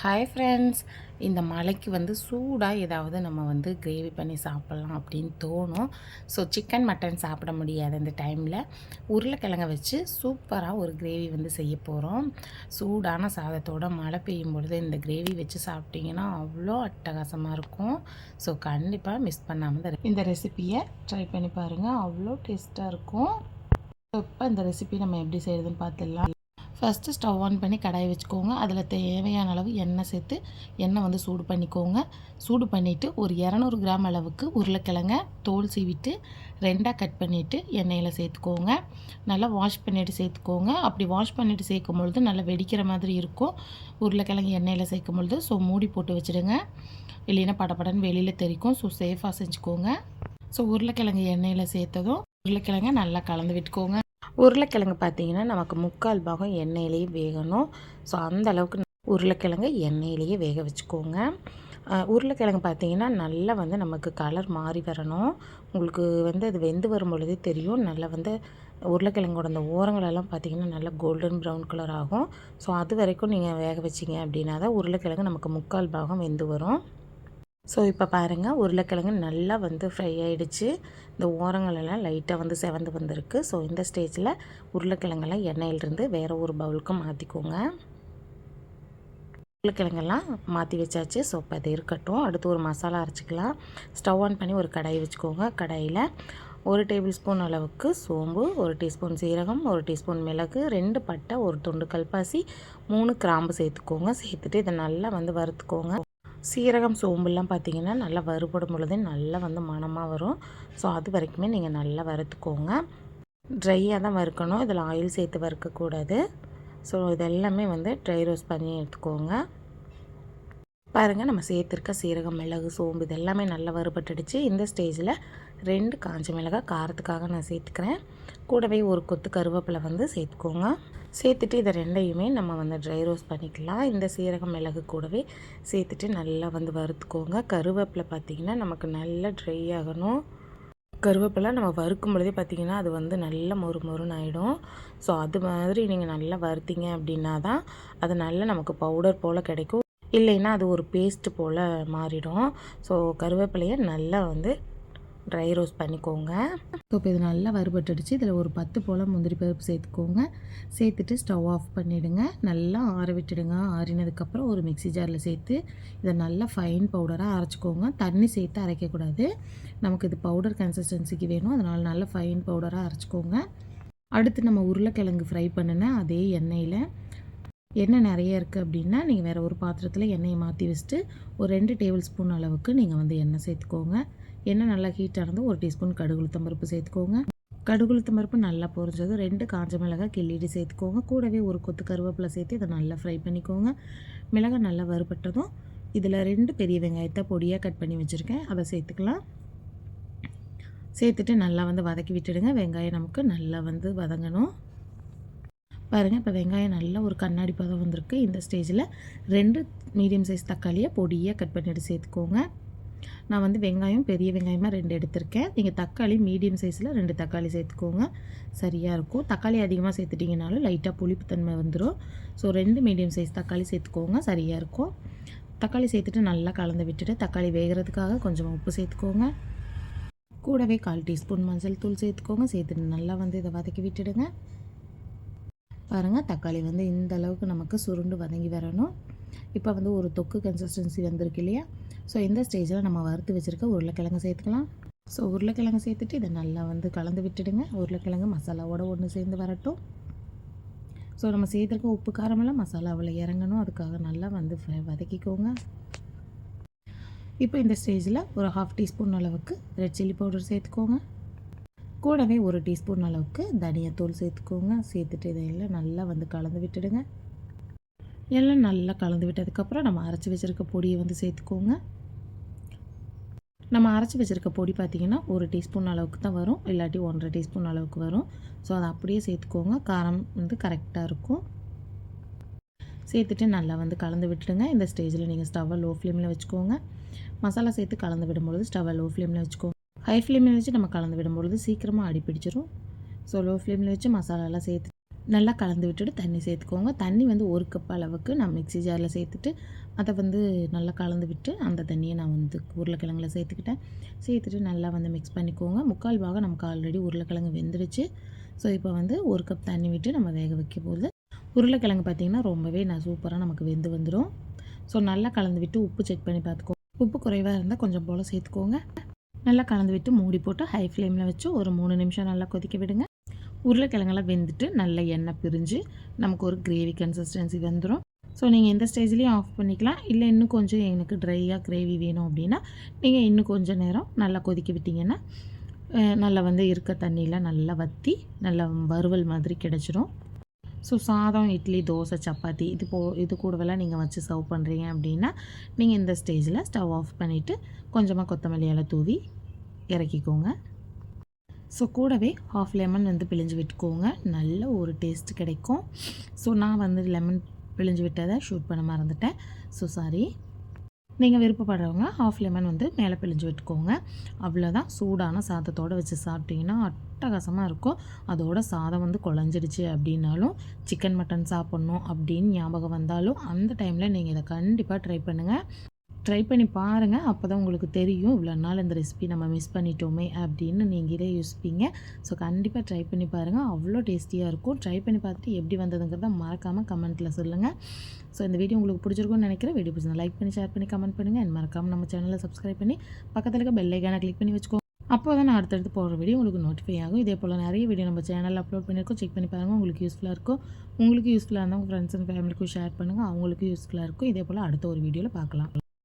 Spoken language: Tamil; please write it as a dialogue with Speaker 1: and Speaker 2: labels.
Speaker 1: ஹாய் ஃப்ரெண்ட்ஸ் இந்த மலைக்கு வந்து சூடாக ஏதாவது நம்ம வந்து கிரேவி பண்ணி சாப்பிட்லாம் அப்படின்னு தோணும். ஸோ சிக்கன் மட்டன் சாப்பிட முடியாது இந்த டைமில் உருளைக்கிழங்க வச்சு சூப்பராக ஒரு கிரேவி வந்து செய்ய போகிறோம் சூடான சாதத்தோட மழை பெய்யும் பொழுது இந்த கிரேவி வச்சு சாப்பிட்டிங்கன்னா அவ்வளோ அட்டகாசமாக இருக்கும். ஸோ கண்டிப்பாக மிஸ் பண்ணாமல் இந்த ரெசிப்பியை ட்ரை பண்ணி பாருங்கள் அவ்வளோ டேஸ்ட்டாக இருக்கும். இப்போ இந்த ரெசிபி நம்ம எப்படி செய்கிறதுன்னு பார்த்துடலாம். ஃபஸ்ட்டு ஸ்டவ் ஆன் பண்ணி கடாயை வச்சுக்கோங்க. அதில் தேவையான அளவு எண்ணெய் சேர்த்து எண்ணெய் வந்து சூடு பண்ணிக்கோங்க. சூடு பண்ணிவிட்டு ஒரு இரநூறு கிராம் அளவுக்கு உருளைக்கிழங்க தோல் சீவிட்டு ரெண்டாக கட் பண்ணிவிட்டு எண்ணெயில் சேர்த்துக்கோங்க. நல்லா வாஷ் பண்ணிவிட்டு சேர்த்துக்கோங்க. அப்படி வாஷ் பண்ணிவிட்டு சேர்க்கும் பொழுது நல்லா வெடிக்கிற மாதிரி இருக்கும். உருளைக்கிழங்கு எண்ணெயில் சேர்க்கும் பொழுது ஸோ மூடி போட்டு வச்சுடுங்க. இல்லைன்னா படப்படன்னு வெளியில் தெரிக்கும். ஸோ சேஃபாக செஞ்சுக்கோங்க. ஸோ உருளைக்கிழங்கு எண்ணெயில் சேர்த்ததும் உருளைக்கிழங்க நல்லா கலந்து விட்டுக்கோங்க. உருளைக்கிழங்கு பார்த்தீங்கன்னா நமக்கு முக்கால் பாகம் எண்ணெயிலேயே வேகணும். ஸோ அந்த அளவுக்கு உருளைக்கிழங்கு எண்ணெயிலேயே வேக வச்சுக்கோங்க. உருளைக்கிழங்கு பார்த்தீங்கன்னா நல்லா வந்து நமக்கு கலர் மாறி வரணும். உங்களுக்கு வந்து அது வெந்து வரும் பொழுதே தெரியும். நல்லா வந்து உருளைக்கிழங்கோட அந்த ஓரங்களெல்லாம் பார்த்தீங்கன்னா நல்லா கோல்டன் ப்ரௌன் கலர் ஆகும். ஸோ அது வரைக்கும் நீங்கள் வேக வச்சிங்க அப்படின்னா தான் உருளைக்கிழங்கு நமக்கு முக்கால் பாகம் வெந்து வரும். ஸோ இப்போ பாருங்கள் உருளைக்கிழங்கு நல்லா வந்து ஃப்ரை ஆகிடுச்சு இந்த ஓரங்களெல்லாம் லைட்டாக வந்து செவந்து வந்திருக்கு. ஸோ இந்த ஸ்டேஜில் உருளைக்கிழங்கெல்லாம் எண்ணெயிலிருந்து வேறு ஒரு பவுலுக்கு மாற்றிக்கோங்க உருளைக்கிழங்கெல்லாம் மாற்றி வச்சாச்சு. ஸோ இப்போ அது இருக்கட்டும். அடுத்து ஒரு மசாலா அரைச்சிக்கலாம். ஸ்டவ் ஆன் பண்ணி ஒரு கடாய் வச்சுக்கோங்க. கடாயில் ஒரு டேபிள் ஸ்பூன் அளவுக்கு சோம்பு ஒரு டீஸ்பூன் சீரகம் ஒரு டீஸ்பூன் மிளகு ரெண்டு பட்டை ஒரு துண்டு கல்பாசி மூணு கிராம்பு சேர்த்துக்கோங்க. சேர்த்துட்டு இதை நல்லா வந்து வறுத்துக்கோங்க. சீரகம் சோம்புலாம் பார்த்திங்கன்னா நல்லா வறுபடும் பொழுது நல்லா வந்து மணமாக வரும். ஸோ அது வரைக்குமே நீங்கள் நல்லா வறுத்துக்கோங்க. ட்ரையாக தான் வறுக்கணும். இதில் ஆயில் சேர்த்து வறுக்கக்கூடாது. ஸோ இதெல்லாமே வந்து ட்ரை ரோஸ்ட் பண்ணி எடுத்துக்கோங்க. பாருங்கள் நம்ம சேர்த்துருக்க சீரகம் மிளகு சோம்பு இதெல்லாமே நல்லா வறுபட்டுடுச்சு. இந்த ஸ்டேஜில் ரெண்டு காஞ்ச மிளகாய் காரத்துக்காக நான் சேர்த்துக்கிறேன். கூடவே ஒரு கொத்து கருவேப்பிலை வந்து சேர்த்துக்கோங்க. சேர்த்துட்டு இதை ரெண்டையுமே நம்ம வந்து ட்ரை ரோஸ்ட் பண்ணிக்கலாம். இந்த சீரகம் மிளகு கூடவே சேர்த்துட்டு நல்லா வந்து வறுத்துக்கோங்க. கருவேப்பிலை பார்த்திங்கன்னா நமக்கு நல்லா ட்ரை ஆகணும். கருவேப்பிலை நம்ம வறுக்கும் பொழுதே பார்த்திங்கன்னா அது வந்து நல்லா மொறு மொறுன்னு ஆகிடும் ஸோ அது மாதிரி நீங்கள் நல்லா வறுத்தீங்க அப்படின்னா தான் அது நல்லா நமக்கு பவுடர் போல் கிடைக்கும். இல்லைன்னா அது ஒரு பேஸ்ட்டு போல் மாறிடும். ஸோ கருவேப்பிலையை நல்லா வந்து ட்ரை ரோஸ்ட் பண்ணிக்கோங்க. ஸோ இப்போ இது நல்லா வறுபட்டுடுச்சு. இதில் ஒரு பத்து போல் முந்திரி பருப்பு சேர்த்துக்கோங்க. சேர்த்துட்டு ஸ்டவ் ஆஃப் பண்ணிவிடுங்க நல்லா ஆற விட்டுடுங்க. ஆறினதுக்கப்புறம் ஒரு மிக்சி ஜாரில் சேர்த்து இதை நல்லா ஃபைன் பவுடராக அரைச்சிக்கோங்க. தண்ணி சேர்த்து அரைக்கக்கூடாது. நமக்கு இது பவுடர் கன்சிஸ்டன்சிக்கு வேணும். அதனால் நல்லா ஃபைன் பவுடராக அரைச்சிக்கோங்க. அடுத்து நம்ம உருளைக்கிழங்கு ஃப்ரை பண்ணின அதே எண்ணெயில். எண்ணெய் நிறைய இருக்குது அப்படின்னா நீங்கள் வேறு ஒரு பாத்திரத்தில் எண்ணெயை மாற்றி வச்சுட்டு ஒரு ரெண்டு டேபிள் ஸ்பூன் அளவுக்கு நீங்கள் வந்து எண்ணெய் சேர்த்துக்கோங்க. எண்ணெய் நல்லா ஹீட்டாக இருந்து ஒரு டீஸ்பூன் கடுகுளுத்தம் பருப்பு சேர்த்துக்கோங்க. கடுகுளுத்தம் பருப்பு நல்லா பொரிஞ்சதும் ரெண்டு காஞ்ச மிளகாய் கிள்ளிட்டு சேர்த்துக்கோங்க. கூடவே ஒரு கொத்து கருவேப்பிலை சேர்த்து இதை நல்லா ஃப்ரை பண்ணிக்கோங்க. மிளகாய் நல்லா வறுபட்டதும் இதில் ரெண்டு பெரிய வெங்காயத்தை பொடியாக கட் பண்ணி வச்சுருக்கேன். அதை சேர்த்துக்கலாம். சேர்த்துட்டு நல்லா வந்து வதக்கி விட்டுடுங்க. வெங்காயம் நமக்கு நல்லா வந்து வதங்கணும். பாருங்கள் இப்போ வெங்காயம் நல்லா ஒரு கண்ணாடி பதம் வந்திருக்கு. இந்த ஸ்டேஜில் ரெண்டு மீடியம் சைஸ் தக்காளியை பொடியாக கட் பண்ணிட்டு சேர்த்துக்கோங்க. நான் வந்து வெங்காயம் பெரிய வெங்காயமாக ரெண்டு எடுத்திருக்கேன். நீங்கள் தக்காளி மீடியம் சைஸில் ரெண்டு தக்காளி சேர்த்துக்கோங்க. சரியாக இருக்கும். தக்காளி அதிகமாக சேர்த்துட்டிங்கனாலும் லைட்டாக புளிப்பு தன்மை வந்துடும் ஸோ ரெண்டு மீடியம் சைஸ் தக்காளி சேர்த்துக்கோங்க. சரியாக இருக்கும். தக்காளி சேர்த்துட்டு நல்லா கலந்து விட்டுட்டு தக்காளி வேகிறதுக்காக கொஞ்சம் உப்பு சேர்த்துக்கோங்க. கூடவே கால் டீஸ்பூன் மஞ்சள் தூள் சேர்த்துக்கோங்க. சேர்த்துட்டு நல்லா வந்து இதை வதக்கி விட்டுடுங்க. பாருங்கள் தக்காளி வந்து இந்த அளவுக்கு நமக்கு சுருண்டு வதங்கி வரணும். இப்போ வந்து ஒரு தொக்கு கன்சிஸ்டன்சி வந்திருக்கு இல்லையா? ஸோ இந்த ஸ்டேஜில் நம்ம வறுத்து வச்சுருக்க உருளைக்கிழங்கு சேர்த்துக்கலாம். ஸோ உருளைக்கிழங்கு சேர்த்துட்டு இதை நல்லா வந்து கலந்து விட்டுடுங்க. உருளைக்கிழங்கு மசாலாவோட ஒன்று சேர்ந்து வரட்டும். ஸோ நம்ம சேர்த்துருக்க உப்பு காரமெல்லாம் மசாலாவில் இறங்கணும். அதுக்காக நல்லா வந்து வதக்கிக்கோங்க. இப்போ இந்த ஸ்டேஜில் ஒரு ஹாஃப் டீஸ்பூன் அளவுக்கு ரெட் சில்லி பவுடர் சேர்த்துக்கோங்க. கூடவே ஒரு டீஸ்பூன் அளவுக்கு தனியாத்தூள் சேர்த்துக்கோங்க. சேர்த்துட்டு இதையெல்லாம் நல்லா வந்து கலந்து விட்டுடுங்க. எல்லாம் நல்லா கலந்து விட்டதுக்கப்புறம் நம்ம அரைச்சி வச்சுருக்க பொடியை வந்து சேர்த்துக்கோங்க. நம்ம அரைச்சி வச்சுருக்க பொடி பார்த்திங்கன்னா ஒரு டீஸ்பூன் அளவுக்கு தான் வரும். இல்லாட்டி ஒன்றரை டீஸ்பூன் அளவுக்கு வரும். ஸோ அதை அப்படியே சேர்த்துக்கோங்க. காரம் வந்து கரெக்டாக இருக்கும். சேர்த்துட்டு நல்லா வந்து கலந்து விட்டுடுங்க. இந்த ஸ்டேஜில் நீங்கள் ஸ்டவ்வை லோ ஃப்ளேமில் வச்சுக்கோங்க. மசாலா சேர்த்து கலந்து விடும்பொழுது ஸ்டவ்வை லோ ஃப்ளேமில் வச்சுக்கோங்க. ஹை ஃப்ளேமில் வச்சு நம்ம கலந்து விடும்பொழுது சீக்கிரமாக அடிப்பிடிச்சிரும் ஸோ லோ ஃப்ளேமில் வச்சு மசாலாலாம் சேர்த்து நல்லா கலந்து விட்டுட்டு தண்ணி சேர்த்துக்கோங்க. தண்ணி வந்து ஒரு கப் அளவுக்கு நான் மிக்ஸி ஜாரில் சேர்த்துட்டு அதை வந்து நல்லா கலந்து விட்டு அந்த தண்ணியை நான் வந்து உருளைக்கிழங்குல சேர்த்துக்கிட்டேன். சேர்த்துட்டு நல்லா வந்து மிக்ஸ் பண்ணிக்கோங்க. முக்கால் பாகம் நமக்கு ஆல்ரெடி உருளைக்கிழங்கு வெந்துடுச்சு. ஸோ இப்போ வந்து ஒரு கப் தண்ணி விட்டு நம்ம வேக வைக்க போகுது உருளைக்கிழங்கு பார்த்திங்கன்னா ரொம்பவே நான் சூப்பராக நமக்கு வெந்து வந்துடும் ஸோ நல்லா கலந்து விட்டு உப்பு செக் பண்ணி பார்த்துக்கோங்க உப்பு குறைவாக இருந்தால் கொஞ்சம் போல் சேர்த்துக்கோங்க. நல்லா கலந்து விட்டு மூடி போட்டு ஹை ஃப்ளேமில் வச்சு ஒரு மூணு நிமிஷம் நல்லா கொதிக்க விடுங்க. உருளைக்கிழங்கெல்லாம் வெந்துட்டு நல்ல எண்ணெய் பிரிஞ்சு நமக்கு ஒரு கிரேவி கன்சிஸ்டன்சி வந்துடும் ஸோ நீங்கள் இந்த ஸ்டேஜ்லேயும் ஆஃப் பண்ணிக்கலாம். இல்லை இன்னும் கொஞ்சம் எனக்கு ட்ரையாக கிரேவி வேணும் அப்படின்னா நீங்கள் இன்னும் கொஞ்சம் நேரம் நல்லா கொதிக்க விட்டிங்கன்னா நல்லா வந்து இருக்க தண்ணியில் நல்லா வற்றி நல்லா வறுவல் மாதிரி கிடச்சிரும். ஸோ சாதம் இட்லி தோசை சப்பாத்தி இது போ இது கூடவெல்லாம் நீங்கள் வச்சு சர்வ் பண்ணுறீங்க அப்படின்னா நீங்கள் இந்த ஸ்டேஜில் ஸ்டவ் ஆஃப் பண்ணிவிட்டு கொஞ்சமாக கொத்தமல்லியால் தூவி இறக்கிக்கோங்க. ஸோ கூடவே ஹாஃப் லெமன் வந்து பிழிஞ்சு விட்டுக்கோங்க. நல்ல ஒரு டேஸ்ட் கிடைக்கும். ஸோ நான் வந்து லெமன் பிழிஞ்சு விட்டதை ஷூட் பண்ண மறந்துட்டேன். ஸோ சாரி நீங்கள் விருப்பப்படுறவங்க ஹாஃப் லெமன் வந்து மேலே பிழிஞ்சு விட்டுக்கோங்க. அவ்வளோதான் சூடான சாதத்தோடு வச்சு சாப்பிட்டீங்கன்னா அட்டகாசமாக இருக்கும். அதோட சாதம் வந்து குழஞ்சிடுச்சு அப்படின்னாலும் சிக்கன் மட்டன் சாப்பிட்ணும் அப்படின்னு ஞாபகம் வந்தாலும் அந்த டைமில் நீங்கள் இதை கண்டிப்பாக ட்ரை பண்ணுங்கள் ட்ரை பண்ணி பாருங்கள் அப்போ தான் உங்களுக்கு தெரியும். இவ்வளோ நாள் இந்த ரெசிபி நம்ம மிஸ் பண்ணிட்டோமே அப்படின்னு நீங்களே யோசிப்பீங்க. ஸோ கண்டிப்பாக ட்ரை பண்ணி பாருங்கள் அவ்வளோ டேஸ்டியாக இருக்கும். ட்ரை பண்ணி பார்த்துட்டு எப்படி வந்ததுங்கிறத மறக்காமல் கமெண்ட்டில் சொல்லுங்கள் ஸோ இந்த வீடியோ உங்களுக்கு பிடிச்சிருக்கும்னு நினைக்கிறேன். வீடியோ பிடிச்சிருந்தா லைக் பண்ணி ஷேர் பண்ணி கமெண்ட் பண்ணுங்கள் அண்ட் மறக்காமல் நம்ம சேனலை சப்ஸ்கிரைப் பண்ணி பக்கத்தில் இருக்க பெல்லைக்கான கிளிக் பண்ணி வச்சுக்கோங்க அப்போ தான் நான் அடுத்தடுத்து போடுற வீடியோ உங்களுக்கு நோட்டிஃபை ஆகும். இதே போல் நிறைய வீடியோ நம்ம சேனலில் அப்லோட் பண்ணியிருக்கோம். செக் பண்ணி பாருங்கள் உங்களுக்கு யூஸ்ஃபுல்லாக இருக்கும். உங்களுக்கு யூஸ்ஃபுல்லாக இருந்தால் உங்கள் ஃப்ரெண்ட்ஸ் அண்ட் ஃபேமிலிக்கும் ஷேர் பண்ணுங்கள் அவங்களுக்கு யூஸ்ஃபுல்லாக இருக்கும். இதே போல் அடுத்த ஒரு வீடியோவில் பார்க்கலாம்.